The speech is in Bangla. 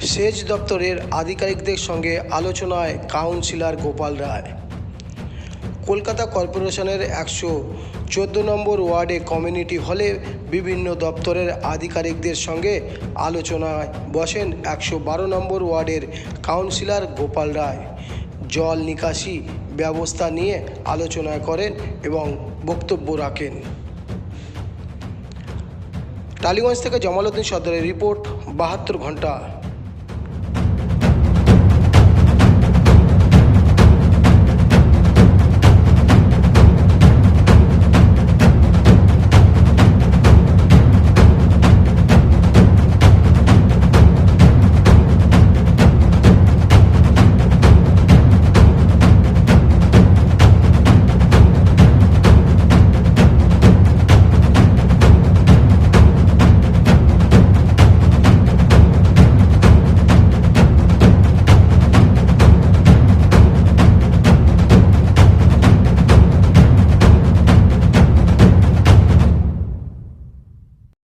সেচ দপ্তরের আধিকারিকদের সঙ্গে আলোচনায় কাউন্সিলর গোপাল রায়। কলকাতা কর্পোরেশনের একশো চোদ্দ নম্বর ওয়ার্ডে কমিউনিটি হলে বিভিন্ন দপ্তরের আধিকারিকদের সঙ্গে আলোচনায় বসেন একশো বারো নম্বর ওয়ার্ডের কাউন্সিলর গোপাল রায়। জল নিকাশি ব্যবস্থা নিয়ে আলোচনা করেন এবং বক্তব্য রাখেন। টালিগঞ্জ থেকে জমালউদ্দিন সদরের রিপোর্ট, বাহাত্তর ঘণ্টা।